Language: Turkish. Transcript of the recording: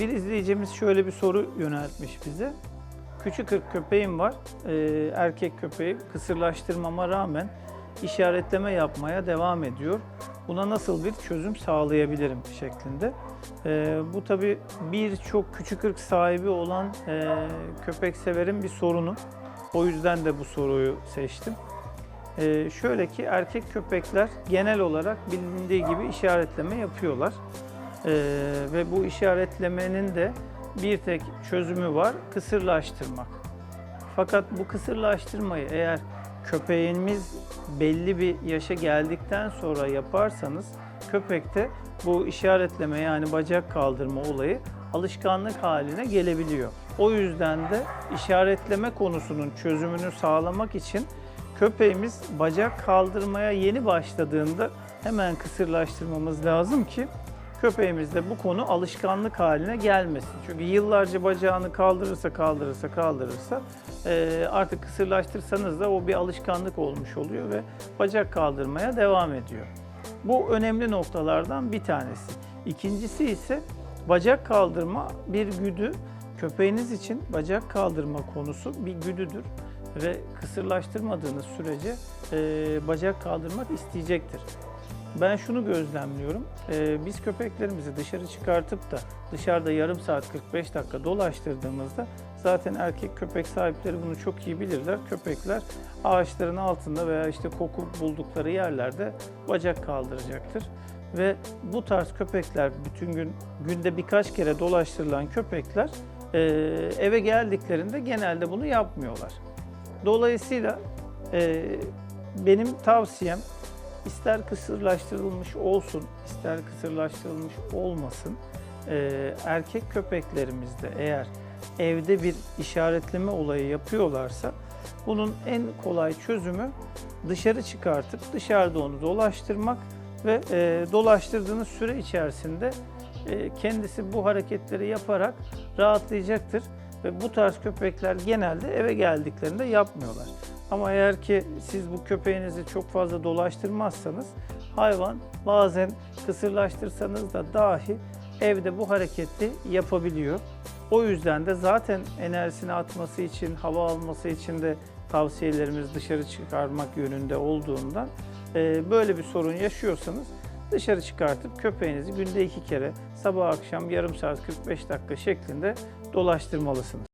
bir izleyicimiz şöyle bir soru yöneltmiş bize. Küçük ırk köpeğim var, Ee, erkek köpeği kısırlaştırmama rağmen işaretleme yapmaya devam ediyor. Buna nasıl bir çözüm sağlayabilirim şeklinde. Ee, bu tabii birçok küçük ırk sahibi olan e, köpek severin bir sorunu. O yüzden de bu soruyu seçtim. Ee, şöyle ki erkek köpekler genel olarak bilindiği gibi işaretleme yapıyorlar. Ee, ve bu işaretlemenin de bir tek çözümü var, kısırlaştırmak. Fakat bu kısırlaştırmayı eğer köpeğimiz belli bir yaşa geldikten sonra yaparsanız köpekte bu işaretleme yani bacak kaldırma olayı alışkanlık haline gelebiliyor. O yüzden de işaretleme konusunun çözümünü sağlamak için köpeğimiz bacak kaldırmaya yeni başladığında hemen kısırlaştırmamız lazım ki köpeğimizde bu konu alışkanlık haline gelmesin. Çünkü yıllarca bacağını kaldırırsa kaldırırsa kaldırırsa eee, artık kısırlaştırsanız da o bir alışkanlık olmuş oluyor ve bacak kaldırmaya devam ediyor. Bu önemli noktalardan bir tanesi. İkincisi ise bacak kaldırma bir güdü. Köpeğiniz için bacak kaldırma konusu bir güdüdür ve kısırlaştırmadığınız sürece eee, bacak kaldırmak isteyecektir. Ben şunu gözlemliyorum. Ee, biz köpeklerimizi dışarı çıkartıp da dışarıda yarım saat 45 dakika dolaştırdığımızda zaten erkek köpek sahipleri bunu çok iyi bilirler. Köpekler ağaçların altında veya işte koku buldukları yerlerde bacak kaldıracaktır. Ve bu tarz köpekler bütün gün günde birkaç kere dolaştırılan köpekler e, eve geldiklerinde genelde bunu yapmıyorlar. Dolayısıyla e, benim tavsiyem ister kısırlaştırılmış olsun, ister kısırlaştırılmış olmasın, eee, erkek köpeklerimizde eğer evde bir işaretleme olayı yapıyorlarsa bunun en kolay çözümü dışarı çıkartıp dışarıda onu dolaştırmak ve eee, dolaştırdığınız süre içerisinde eee, kendisi bu hareketleri yaparak rahatlayacaktır ve bu tarz köpekler genelde eve geldiklerinde yapmıyorlar. Ama eğer ki siz bu köpeğinizi çok fazla dolaştırmazsanız hayvan bazen kısırlaştırsanız da dahi evde bu hareketi yapabiliyor. O yüzden de zaten enerjisini atması için, hava alması için de tavsiyelerimiz dışarı çıkarmak yönünde olduğundan e, böyle bir sorun yaşıyorsanız dışarı çıkartıp köpeğinizi günde iki kere sabah akşam yarım saat 45 dakika şeklinde dolaştırmalısınız.